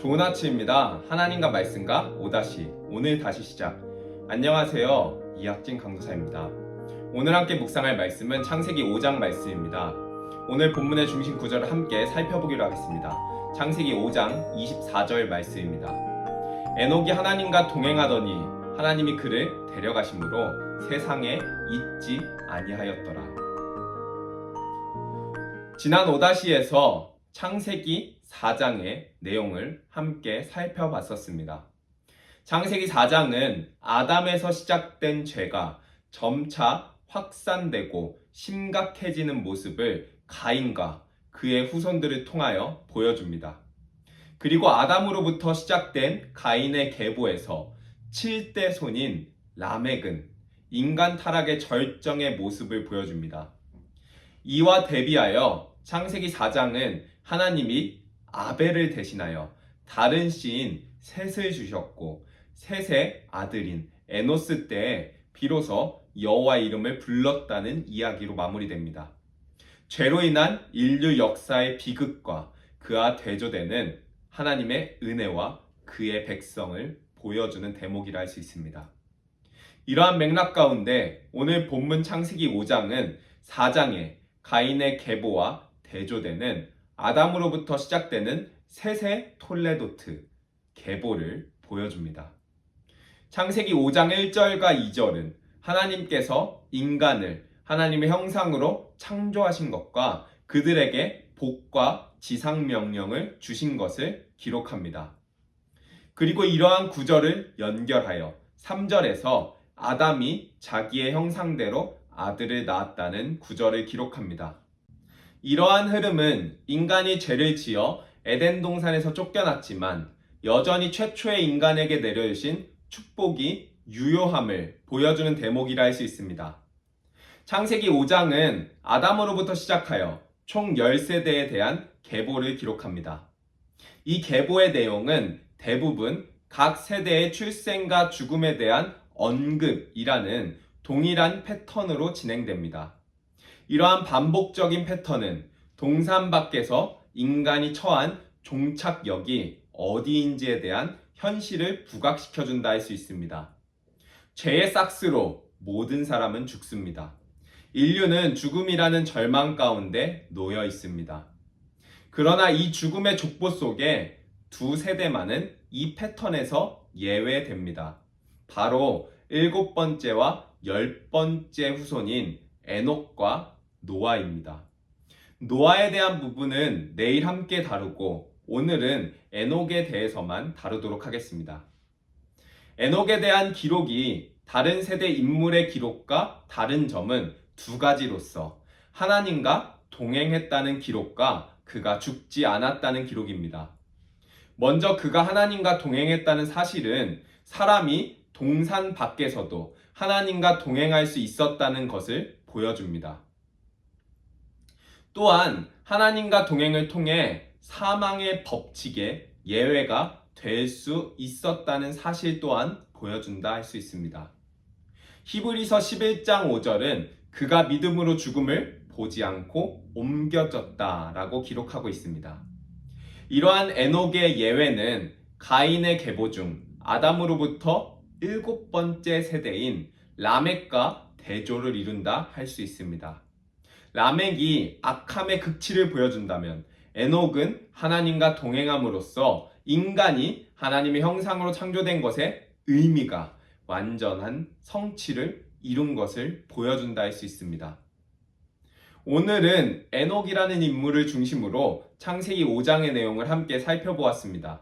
좋은 아침입니다. 하나님과 말씀과 오다시 오늘 다시 시작. 안녕하세요. 이학진 강도사입니다. 오늘 함께 묵상할 말씀은 창세기 5장 말씀입니다. 오늘 본문의 중심 구절을 함께 살펴보기로 하겠습니다. 창세기 5장 24절 말씀입니다. 에녹이 하나님과 동행하더니 하나님이 그를 데려가심으로 세상에 있지 아니하였더라. 지난 오다시에서 창세기 4장의 내용을 함께 살펴봤었습니다. 창세기 4장은 아담에서 시작된 죄가 점차 확산되고 심각해지는 모습을 가인과 그의 후손들을 통하여 보여줍니다. 그리고 아담으로부터 시작된 가인의 계보에서 7대 손인 라멕은 인간 타락의 절정의 모습을 보여줍니다. 이와 대비하여 창세기 4장은 하나님이 아벨을 대신하여 다른 씨인 셋을 주셨고 셋의 아들인 에노스 때에 비로소 여호와 이름을 불렀다는 이야기로 마무리됩니다. 죄로 인한 인류 역사의 비극과 그와 대조되는 하나님의 은혜와 그의 백성을 보여주는 대목이라 할 수 있습니다. 이러한 맥락 가운데 오늘 본문 창세기 5장은 4장에 가인의 계보와 대조되는 아담으로부터 시작되는 셋의 톨레도트 계보를 보여줍니다. 창세기 5장 1절과 2절은 하나님께서 인간을 하나님의 형상으로 창조하신 것과 그들에게 복과 지상 명령을 주신 것을 기록합니다. 그리고 이러한 구절을 연결하여 3절에서 아담이 자기의 형상대로 아들을 낳았다는 구절을 기록합니다. 이러한 흐름은 인간이 죄를 지어 에덴 동산에서 쫓겨났지만 여전히 최초의 인간에게 내려주신 축복이 유효함을 보여주는 대목이라 할 수 있습니다. 창세기 5장은 아담으로부터 시작하여 총 10세대에 대한 계보를 기록합니다. 이 계보의 내용은 대부분 각 세대의 출생과 죽음에 대한 언급이라는 동일한 패턴으로 진행됩니다. 이러한 반복적인 패턴은 동산 밖에서 인간이 처한 종착역이 어디인지에 대한 현실을 부각시켜준다 할 수 있습니다. 죄의 싹스로 모든 사람은 죽습니다. 인류는 죽음이라는 절망 가운데 놓여 있습니다. 그러나 이 죽음의 족보 속에 두 세대만은 이 패턴에서 예외됩니다. 바로 일곱 번째와 열 번째 후손인 에녹과 노아입니다. 노아에 대한 부분은 내일 함께 다루고 오늘은 에녹에 대해서만 다루도록 하겠습니다. 에녹에 대한 기록이 다른 세대 인물의 기록과 다른 점은 두 가지로서 하나님과 동행했다는 기록과 그가 죽지 않았다는 기록입니다. 먼저 그가 하나님과 동행했다는 사실은 사람이 동산 밖에서도 하나님과 동행할 수 있었다는 것을 보여줍니다. 또한 하나님과 동행을 통해 사망의 법칙에 예외가 될 수 있었다는 사실 또한 보여준다 할 수 있습니다. 히브리서 11장 5절은 그가 믿음으로 죽음을 보지 않고 옮겨졌다라고 기록하고 있습니다. 이러한 에녹의 예외는 가인의 계보 중 아담으로부터 일곱 번째 세대인 라멕과 대조를 이룬다 할 수 있습니다. 라멕이 악함의 극치를 보여준다면 에녹은 하나님과 동행함으로써 인간이 하나님의 형상으로 창조된 것의 의미가 완전한 성취를 이룬 것을 보여준다 할 수 있습니다. 오늘은 에녹이라는 인물을 중심으로 창세기 5장의 내용을 함께 살펴보았습니다.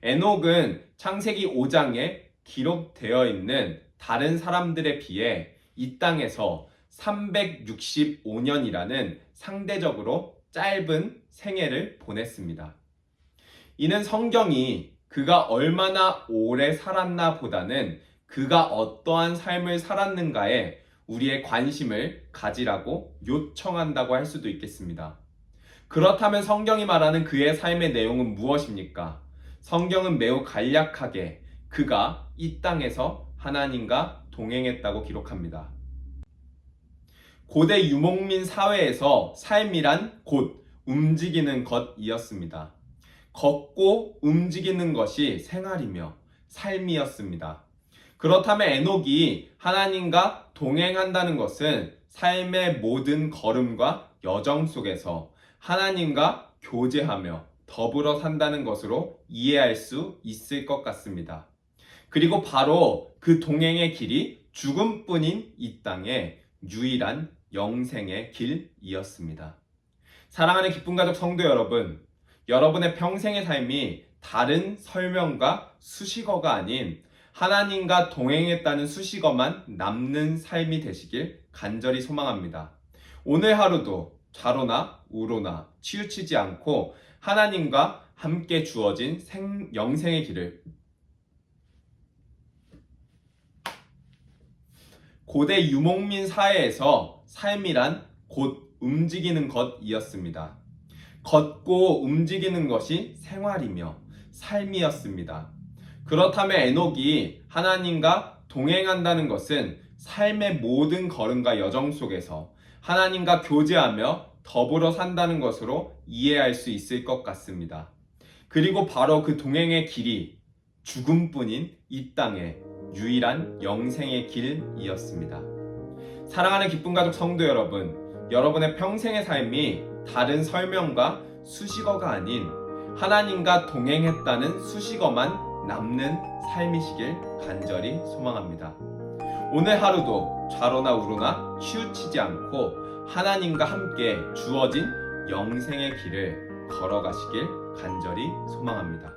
에녹은 창세기 5장에 기록되어 있는 다른 사람들에 비해 이 땅에서 365년이라는 상대적으로 짧은 생애를 보냈습니다. 이는 성경이 그가 얼마나 오래 살았나 보다는 그가 어떠한 삶을 살았는가에 우리의 관심을 가지라고 요청한다고 할 수도 있겠습니다. 그렇다면 성경이 말하는 그의 삶의 내용은 무엇입니까? 성경은 매우 간략하게 그가 이 땅에서 하나님과 동행했다고 기록합니다. 고대 유목민 사회에서 삶이란 곧 움직이는 것이었습니다. 걷고 움직이는 것이 생활이며 삶이었습니다. 그렇다면 에녹이 하나님과 동행한다는 것은 삶의 모든 걸음과 여정 속에서 하나님과 교제하며 더불어 산다는 것으로 이해할 수 있을 것 같습니다. 그리고 바로 그 동행의 길이 죽음뿐인 이 땅의 유일한 영생의 길이었습니다. 사랑하는 기쁜 가족 성도 여러분, 여러분의 평생의 삶이 다른 설명과 수식어가 아닌 하나님과 동행했다는 수식어만 남는 삶이 되시길 간절히 소망합니다. 오늘 하루도 좌로나 우로나 치우치지 않고 하나님과 함께 주어진 생, 영생의 길을 고대 유목민 사회에서 삶이란 곧 움직이는 것이었습니다. 걷고 움직이는 것이 생활이며 삶이었습니다. 그렇다면 에녹이 하나님과 동행한다는 것은 삶의 모든 걸음과 여정 속에서 하나님과 교제하며 더불어 산다는 것으로 이해할 수 있을 것 같습니다. 그리고 바로 그 동행의 길이 죽음뿐인 이 땅의 유일한 영생의 길이었습니다. 사랑하는 기쁜 가족 성도 여러분, 여러분의 평생의 삶이 다른 설명과 수식어가 아닌 하나님과 동행했다는 수식어만 남는 삶이시길 간절히 소망합니다. 오늘 하루도 좌로나 우로나 치우치지 않고 하나님과 함께 주어진 영생의 길을 걸어가시길 간절히 소망합니다.